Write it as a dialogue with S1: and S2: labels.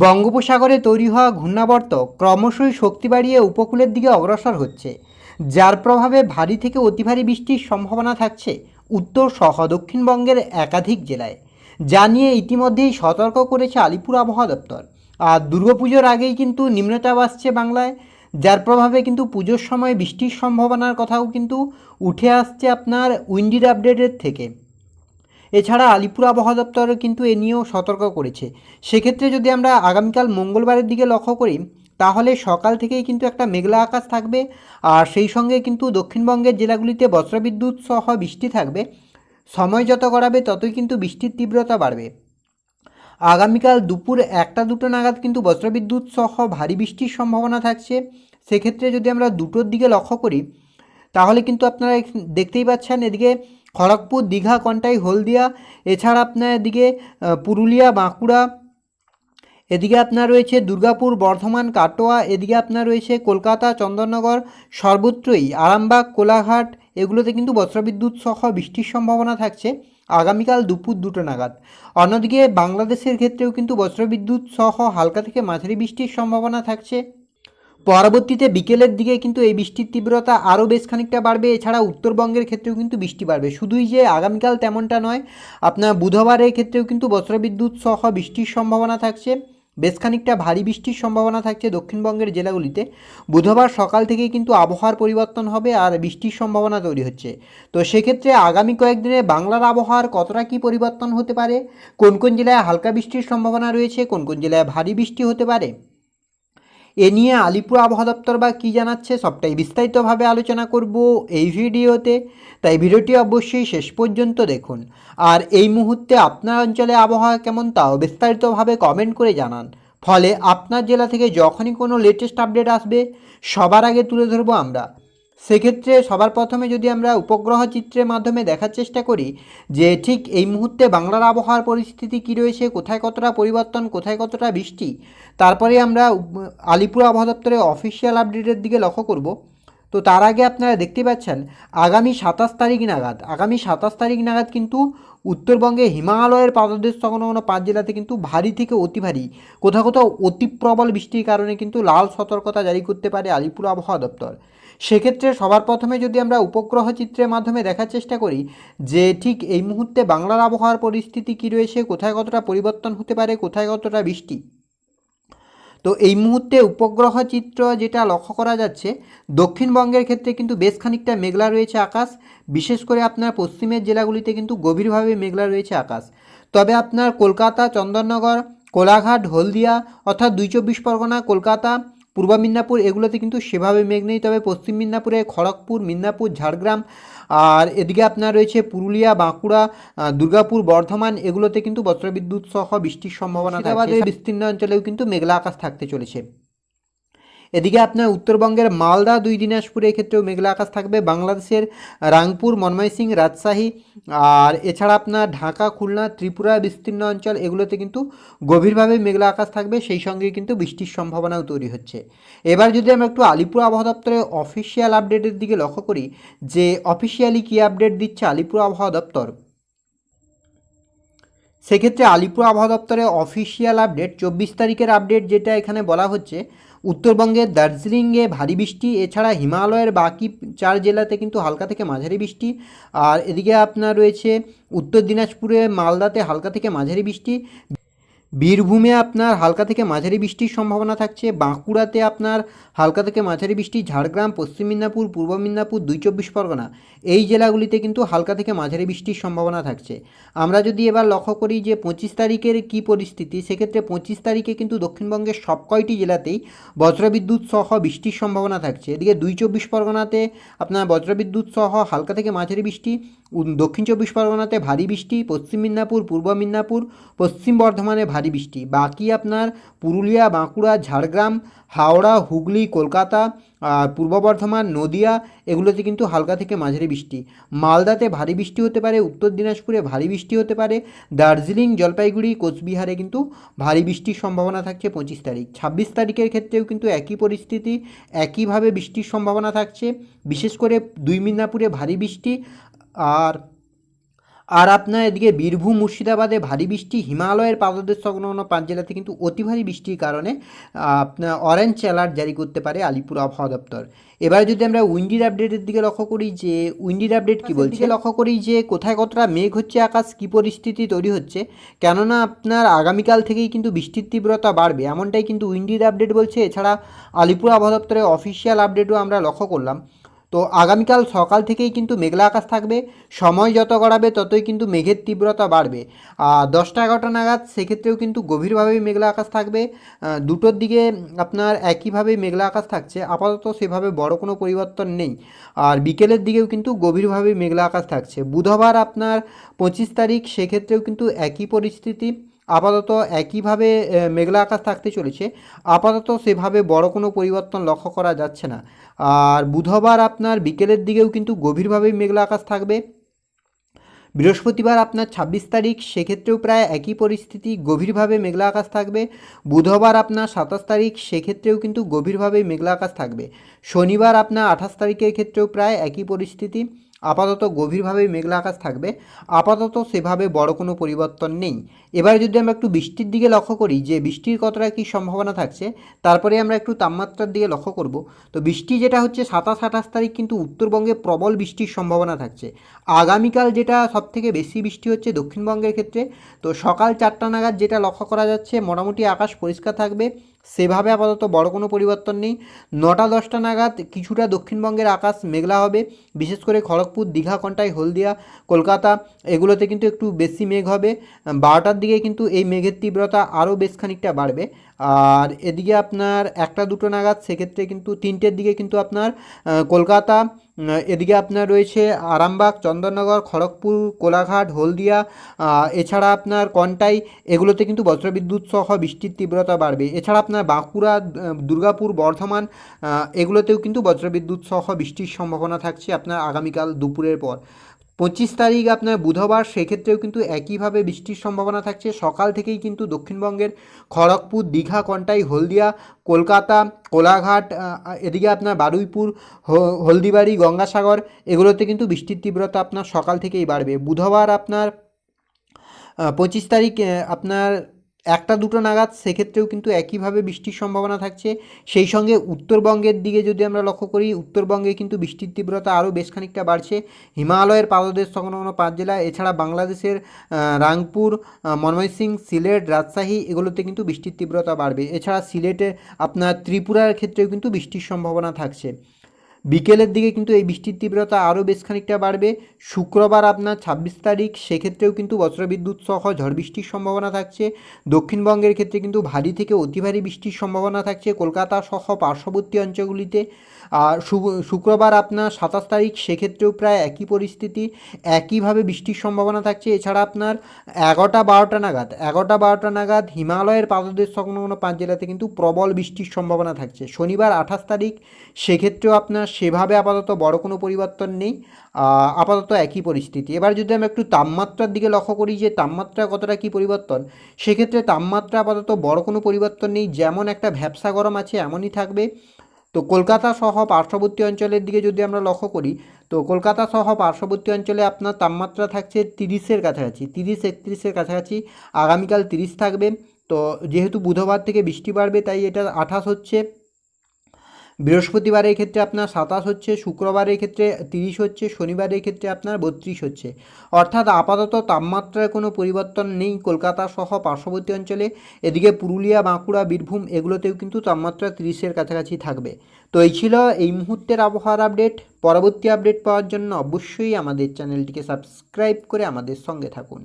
S1: বঙ্গোপসাগরে তৈরি হওয়া ঘূর্ণাবর্ত ক্রমশই শক্তি বাড়িয়ে উপকূলের দিকে অগ্রসর হচ্ছে, যার প্রভাবে ভারী থেকে অতি ভারী বৃষ্টির সম্ভাবনা থাকছে উত্তর সহ দক্ষিণবঙ্গের একাধিক জেলায়, যা নিয়ে ইতিমধ্যেই সতর্ক করেছে আলিপুর আবহাওয়া দপ্তর। আর দুর্গাপুজোর আগেই কিন্তু নিম্নচাপ আসছে বাংলায়, যার প্রভাবে কিন্তু পুজোর সময় বৃষ্টির সম্ভাবনার কথাও কিন্তু উঠে আসছে আপনার উইন্ডির আপডেটের থেকে। এছাড়া আলিপুর আবহাওয়া দপ্তর কিন্তু এ নিয়েও সতর্ক করেছে। সেক্ষেত্রে যদি আমরা আগামীকাল মঙ্গলবারের দিকে লক্ষ্য করি, তাহলে সকাল থেকেই কিন্তু একটা মেঘলা আকাশ থাকবে, আর সেই সঙ্গে কিন্তু দক্ষিণবঙ্গের জেলাগুলিতে বজ্রবিদ্যুৎ সহ বৃষ্টি থাকবে। সময় যত গড়াবে, ততই কিন্তু বৃষ্টির তীব্রতা বাড়বে। আগামীকাল দুপুর একটা দুটো নাগাদ কিন্তু বজ্রবিদ্যুৎ সহ ভারী বৃষ্টির সম্ভাবনা থাকছে। সেক্ষেত্রে যদি আমরা দুটোর দিকে লক্ষ্য করি, তাহলে কিন্তু আপনারা দেখতেই পাচ্ছেন এদিকে খড়গপুর, দীঘা, কন্টাই, হলদিয়া, এছাড়া আপনার এদিকে পুরুলিয়া, বাঁকুড়া, এদিকে আপনার রয়েছে দুর্গাপুর, বর্ধমান, কাটোয়া, এদিকে আপনার রয়েছে কলকাতা, চন্দননগর, সর্বত্রই আরামবাগ, কোলাঘাট, এগুলোতে কিন্তু বজ্রবিদ্যুৎ সহ বৃষ্টির সম্ভাবনা থাকছে আগামীকাল দুপুর দুটো নাগাদ। অন্যদিকে বাংলাদেশের ক্ষেত্রেও কিন্তু বজ্রবিদ্যুৎ সহ হালকা থেকে মাঝারি বৃষ্টির সম্ভাবনা থাকছে। পরবর্তীতে বিকেলের দিকে কিন্তু এই বৃষ্টির তীব্রতা আরও বেশ খানিকটা বাড়বে। এছাড়া উত্তরবঙ্গের ক্ষেত্রেও কিন্তু বৃষ্টি বাড়বে। শুধুই যে আগামীকাল তেমনটা নয়, আপনার বুধবারের ক্ষেত্রেও কিন্তু বজ্রবিদ্যুৎ সহ বৃষ্টির সম্ভাবনা থাকছে। বেশ খানিকটা ভারী বৃষ্টির সম্ভাবনা থাকছে দক্ষিণবঙ্গের জেলাগুলিতে। বুধবার সকাল থেকেই কিন্তু আবহাওয়ার পরিবর্তন হবে আর বৃষ্টির সম্ভাবনা তৈরি হচ্ছে। তো সেক্ষেত্রে আগামী কয়েকদিনে বাংলার আবহাওয়ার কতটা কী পরিবর্তন হতে পারে? কোন কোন জেলায় হালকা বৃষ্টির সম্ভাবনা রয়েছে? কোন কোন জেলায় ভারী বৃষ্টি হতে পারে? এ নিয়ে আলিপুর আবহাওয়া দপ্তর বা কী জানাচ্ছে সবটাই বিস্তারিতভাবে আলোচনা করব এই ভিডিওতে। তাই ভিডিওটি অবশ্যই শেষ পর্যন্ত দেখুন। আর এই মুহূর্তে আপনার অঞ্চলে আবহাওয়া কেমন তাও বিস্তারিতভাবে কমেন্ট করে জানান। ফলে আপনার জেলা থেকে যখনই কোনো লেটেস্ট আপডেট আসবে, সবার আগে তুলে ধরবো আমরা। সেক্ষেত্রে সবার প্রথমে যদি আমরা উপগ্রহ চিত্রের মাধ্যমে দেখার চেষ্টা করি যে ঠিক এই মুহূর্তে বাংলার আবহাওয়ার পরিস্থিতি কী রয়েছে, কোথায় কতটা পরিবর্তন, কোথায় কতটা বৃষ্টি, তারপরে আমরা আলিপুর আবহাওয়া দপ্তরের অফিসিয়াল আপডেটের দিকে লক্ষ্য করব। তো তার আগে আপনারা দেখতে পাচ্ছেন, আগামী সাতাশ তারিখ নাগাদ, আগামী সাতাশ তারিখ নাগাদ কিন্তু উত্তরবঙ্গে হিমালয়ের পাদদেশ সংলগ্ন পাঁচ জেলাতে কিন্তু ভারী থেকে অতি ভারী, কোথাও কোথাও অতি প্রবল বৃষ্টির কারণে কিন্তু লাল সতর্কতা জারি করতে পারে আলিপুর আবহাওয়া দপ্তর। সেক্ষেত্রে সবার প্রথমে যদি আমরা উপগ্রহ চিত্রের মাধ্যমে দেখার চেষ্টা করি যে ঠিক এই মুহূর্তে বাংলার আবহাওয়ার পরিস্থিতি কী রয়েছে, কোথায় কতটা পরিবর্তন হতে পারে, কোথায় কতটা বৃষ্টি। তো এই মুহূর্তে উপগ্রহ চিত্র যেটা লক্ষ্য করা যাচ্ছে, দক্ষিণবঙ্গের ক্ষেত্রে কিন্তু বেশ খানিকটা মেঘলা রয়েছে আকাশ। বিশেষ করে আপনার পশ্চিমের জেলাগুলিতে কিন্তু গভীরভাবে মেঘলা রয়েছে আকাশ। তবে আপনার কলকাতা, চন্দননগর, কোলাঘাট, হলদিয়া অর্থাৎ দুই চব্বিশ পরগনা, কলকাতা পূর্ব মিদনাপুর এগুলোতে কিন্তু সেভাবে মেঘ নেই তবে পশ্চিম মিদনাপুরে খড়গপুর মিদনাপুর ঝাড়গ্রাম আর এদিকে আপনার রয়েছে পুরুলিয়া বাঁকুড়া দুর্গাপুর বর্ধমান এগুলোতে কিন্তু বস্ত্রবিদ্যুৎ সহ বৃষ্টির সম্ভাবনা বিস্তীর্ণ অঞ্চলেও কিন্তু মেঘলা আকাশ থাকতে চলেছে। এদিকে আপনার উত্তরবঙ্গের মালদা, দুই দিনাজপুরে এক্ষেত্রেও মেঘলা আকাশ থাকবে। বাংলাদেশের রাংপুর মনময়সিং রাজশাহী, আর এছাড়া আপনার ঢাকা, খুলনা, ত্রিপুরা, বিস্তীর্ণ অঞ্চল, এগুলোতে কিন্তু গভীরভাবে মেঘলা আকাশ থাকবে। সেই সঙ্গে কিন্তু বৃষ্টির সম্ভাবনাও তৈরি হচ্ছে। এবার যদি আমরা একটু আলিপুর আবহাওয়া দপ্তরের অফিসিয়াল আপডেটের দিকে লক্ষ্য করি, যে অফিসিয়ালি কী আপডেট দিচ্ছে আলিপুর আবহাওয়া দপ্তর? সেক্ষেত্রে আলিপুর আবহাওয়া দপ্তরের অফিসিয়াল আপডেট চব্বিশ তারিখের আপডেট যেটা এখানে বলা হচ্ছে উত্তরবঙ্গের দার্জিলিংয়ে ভারী বৃষ্টি, এছাড়া হিমালয়ের বাকি চার জেলাতে কিন্তু হালকা থেকে মাঝারি বৃষ্টি, আর এদিকে আপনার রয়েছে উত্তর দিনাজপুরে মালদাতে হালকা থেকে মাঝারি বৃষ্টি। বীরভূমে আপনার হালকা থেকে মাঝারি বৃষ্টির সম্ভাবনা থাকছে। বাঁকুড়াতে আপনার হালকা থেকে মাঝারি বৃষ্টি। ঝাড়গ্রাম, পশ্চিম মিদনাপুর, পূর্ব মিদনাপুর, দুই চব্বিশ পরগনা। এই জেলাগুলিতে কিন্তু হালকা থেকে মাঝারি বৃষ্টির সম্ভাবনা থাকছে। আমরা যদি এবার লক্ষ্য করি যে পঁচিশ তারিখের কী পরিস্থিতি, সেক্ষেত্রে পঁচিশ তারিখে কিন্তু দক্ষিণবঙ্গের সব কয়টি জেলাতেই বজ্রবিদ্যুৎ সহ বৃষ্টির সম্ভাবনা থাকছে। এদিকে দুই চব্বিশ পরগনাতে আপনার বজ্রবিদ্যুৎ সহ হালকা থেকে মাঝারি বৃষ্টি। দক্ষিণ চব্বিশ পরগনাতে ভারী বৃষ্টি, পশ্চিম মিদনাপুর, পূর্ব মিদনাপুর, পশ্চিম বর্ধমানে ভারী বৃষ্টি। বাকি আপনার পুরুলিয়া, বাঁকুড়া, ঝাড়গ্রাম, হাওড়া, হুগলি, কলকাতা পূর্ব বর্ধমান, নদিয়া, এগুলোতে কিন্তু হালকা থেকে মাঝারি বৃষ্টি। মালদাতে ভারী বৃষ্টি হতে পারে, উত্তর দিনাজপুরে ভারী বৃষ্টি হতে পারে, দার্জিলিং, জলপাইগুড়ি, কোচবিহারে কিন্তু ভারী বৃষ্টির সম্ভাবনা থাকছে পঁচিশ তারিখ। ছাব্বিশ তারিখের ক্ষেত্রেও কিন্তু একই পরিস্থিতি, একইভাবে বৃষ্টির সম্ভাবনা থাকছে। বিশেষ করে দুই মিদনাপুরে ভারী বৃষ্টি আর আর আপনার এদিকে বীরভূম মুর্শিদাবাদে ভারী বৃষ্টি হিমালয়ের পাদদেশ সংলগ্ন পাঁচ জেলাতে কিন্তু অতি ভারী বৃষ্টির কারণে আপনার অরেঞ্জ অ্যালার্ট জারি করতে পারে আলিপুর আবহাওয়া দপ্তর। এবার যদি আমরা উইন্ডির আপডেটের দিকে লক্ষ্য করি যে উইন্ডির আপডেট কী বলছে? লক্ষ্য করি যে কোথায় কতটা মেঘ হচ্ছে আকাশ কী পরিস্থিতি তৈরি হচ্ছে কেননা আপনার আগামীকাল থেকেই কিন্তু বৃষ্টির তীব্রতা বাড়বে এমনটাই কিন্তু উইন্ডির আপডেট বলছে। এছাড়া আলিপুর আবহাওয়া দপ্তরের অফিসিয়াল আপডেটও আমরা লক্ষ্য করলাম। তো আগামীকাল সকাল থেকেই কিন্তু মেঘলা আকাশ থাকবে। সময় যত গড়াবে, ততই কিন্তু মেঘের তীব্রতা বাড়বে। আর দশটা এগারোটা নাগাদ সেক্ষেত্রেও কিন্তু গভীরভাবেই মেঘলা আকাশ থাকবে। দুটোর দিকে আপনার একইভাবেই মেঘলা আকাশ থাকছে। আপাতত সেভাবে বড় কোনো পরিবর্তন নেই। আর বিকেলের দিকেও কিন্তু গভীরভাবেই মেঘলা আকাশ থাকছে। বুধবার আপনার পঁচিশ তারিখ, সেক্ষেত্রেও কিন্তু একই পরিস্থিতি। আপাতত একইভাবে মেঘলা আকাশ থাকতে চলেছে। আপাতত সেভাবে বড় কোনো পরিবর্তন লক্ষ্য করা যাচ্ছে না। আর বুধবার আপনার বিকেলের দিকেও কিন্তু গভীরভাবেই মেঘলা আকাশ থাকবে। বৃহস্পতিবার আপনার ছাব্বিশ তারিখ, সেক্ষেত্রেও প্রায় একই পরিস্থিতি, গভীরভাবে মেঘলা আকাশ থাকবে। বুধবার আপনার সাতাশ তারিখ, সেক্ষেত্রেও কিন্তু গভীরভাবে মেঘলা আকাশ থাকবে। শনিবার আপনার আঠাশ তারিখের ক্ষেত্রেও প্রায় একই পরিস্থিতি। আপাতত গভীরভাবে মেঘলা আকাশ থাকবে। আপাতত সেভাবে বড় কোনো পরিবর্তন নেই। এবার যদি আমরা একটু বৃষ্টির দিকে লক্ষ্য করি, যে বৃষ্টির কতটা কী সম্ভাবনা থাকছে, তারপরে আমরা একটু তাপমাত্রার দিকে লক্ষ্য করব। তো বৃষ্টি যেটা হচ্ছে, সাতাশ আঠাশ তারিখ কিন্তু উত্তরবঙ্গে প্রবল বৃষ্টির সম্ভাবনা থাকছে। আগামীকাল যেটা সবথেকে বেশি বৃষ্টি হচ্ছে দক্ষিণবঙ্গের ক্ষেত্রে। তো সকাল চারটা নাগাদ যেটা লক্ষ্য করা যাচ্ছে, মোটামুটি আকাশ পরিষ্কার থাকবে। সেভাবে আপাতত বড় কোনো পরিবর্তন নেই। নটা, দশটা নাগাদ কিছুটা দক্ষিণবঙ্গের আকাশ মেঘলা হবে। বিশেষ করে খড়গপুর, দীঘা কন্টাই হলদিয়া, কলকাতা, এগুলোতে কিন্তু একটু বেশি মেঘ হবে। বারোটার দিকে কিন্তু এই মেঘের তীব্রতা আরও বেশ খানিকটা বাড়বে। আর এদিকে আপনার একটা, দুটো নাগাদ, সেক্ষেত্রে কিন্তু তিনটের দিকে কিন্তু আপনার কলকাতা এদিকে আপনার রয়েছে আরামবাগ, চন্দননগর, খড়গপুর, কোলাঘাট, হলদিয়া এছাড়া আপনার কন্টাই, এগুলোতে কিন্তু বজ্রবিদ্যুৎ সহ বৃষ্টির তীব্রতা বাড়বে। এছাড়া আপনার বাঁকুড়া দুর্গাপুর, বর্ধমান এগুলোতেও কিন্তু বজ্রবিদ্যুৎ সহ বৃষ্টির সম্ভাবনা থাকছে আপনার আগামীকাল দুপুরের পর। পঁচিশ তারিখ আপনার বুধবার, সেক্ষেত্রেও কিন্তু একইভাবে বৃষ্টির সম্ভাবনা থাকছে। সকাল থেকেই কিন্তু দক্ষিণবঙ্গের খড়গপুর, দীঘা, কন্টাই, হলদিয়া, কলকাতা, কোলাঘাট এদিকে আপনার বারুইপুর হলদিবাড়ি, গঙ্গাসাগর, এগুলোতে কিন্তু বৃষ্টির তীব্রতা আপনার সকাল থেকেই বাড়বে। বুধবার আপনার পঁচিশ তারিখ আপনার একটা দুটো নাগাদ সেক্ষেত্রেও কিন্তু একইভাবে বৃষ্টির সম্ভাবনা থাকছে। সেই সঙ্গে উত্তরবঙ্গের দিকে যদি আমরা লক্ষ্য করি, উত্তরবঙ্গে কিন্তু বৃষ্টির তীব্রতা আরও বেশ খানিকটা বাড়ছে। হিমালয়ের পাদদেশ সংলগ্ন পাঁচ জেলা, এছাড়া বাংলাদেশের রাংপুর ময়মনসিং, সিলেট, রাজশাহী, এগুলোতে কিন্তু বৃষ্টির তীব্রতা বাড়বে। এছাড়া সিলেটে আপনার ত্রিপুরার ক্ষেত্রেও কিন্তু বৃষ্টির সম্ভাবনা থাকছে। বিকেলের দিকে কিন্তু এই বৃষ্টির তীব্রতা আরও বেশ খানিকটা বাড়বে। শুক্রবার আপনার ছাব্বিশ তারিখ, সেক্ষেত্রেও কিন্তু বজ্রবিদ্যুৎ সহ ঝড় বৃষ্টির সম্ভাবনা থাকছে। দক্ষিণবঙ্গের ক্ষেত্রে কিন্তু ভারী থেকে অতি ভারী বৃষ্টির সম্ভাবনা থাকছে কলকাতা সহ পার্শ্ববর্তী অঞ্চলগুলিতে। আর শুক্রবার আপনার সাতাশ তারিখ, সেক্ষেত্রেও প্রায় একই পরিস্থিতি, একইভাবে বৃষ্টির সম্ভাবনা থাকছে। এছাড়া আপনার এগারোটা বারোটা নাগাদ, এগারোটা বারোটা নাগাদ হিমালয়ের পাদদেশ সংলগ্ন পাঁচ জেলাতে কিন্তু প্রবল বৃষ্টির সম্ভাবনা থাকছে। শনিবার আঠাশ তারিখ, সেক্ষেত্রেও আপনার সেভাবে আপাতত বড় কোনো পরিবর্তন নেই। আপাতত একই পরিস্থিতি। এবার যদি আমি একটু তাপমাত্রার দিকে লক্ষ্য করি যে তাপমাত্রা কতটা কী পরিবর্তন, সেক্ষেত্রে তাপমাত্রা আপাতত বড় কোনো পরিবর্তন নেই। যেমন একটা ভ্যাবসা গরম আছে, এমনই থাকবে। তো কলকাতা সহ পার্শ্ববর্তী অঞ্চলের দিকে যদি আমরা লক্ষ্য করি, তো কলকাতা সহ পার্শ্ববর্তী অঞ্চলে আপনার তাপমাত্রা থাকছে তিরিশের কাছাকাছি, তিরিশ, একত্রিশের কাছাকাছি। আগামীকাল তিরিশ থাকবে। তো যেহেতু বুধবার থেকে বৃষ্টি বাড়বে, তাই এটা আঠাশ হচ্ছে। বৃহস্পতিবারের ক্ষেত্রে আপনার সাতাশ হচ্ছে, শুক্রবারের ক্ষেত্রে তিরিশ হচ্ছে, শনিবারের ক্ষেত্রে আপনার বত্রিশ হচ্ছে। অর্থাৎ আপাতত তাপমাত্রার কোনো পরিবর্তন নেই কলকাতা সহ পার্শ্ববর্তী অঞ্চলে। এদিকে পুরুলিয়া, বাঁকুড়া, বীরভূম এগুলোতেও কিন্তু তাপমাত্রা তিরিশের কাছাকাছি থাকবে। তো এই ছিল এই মুহূর্তের আবহাওয়ার আপডেট। পরবর্তী আপডেট পাওয়ার জন্য অবশ্যই আমাদের চ্যানেলটিকে সাবস্ক্রাইব করে আমাদের সঙ্গে থাকুন।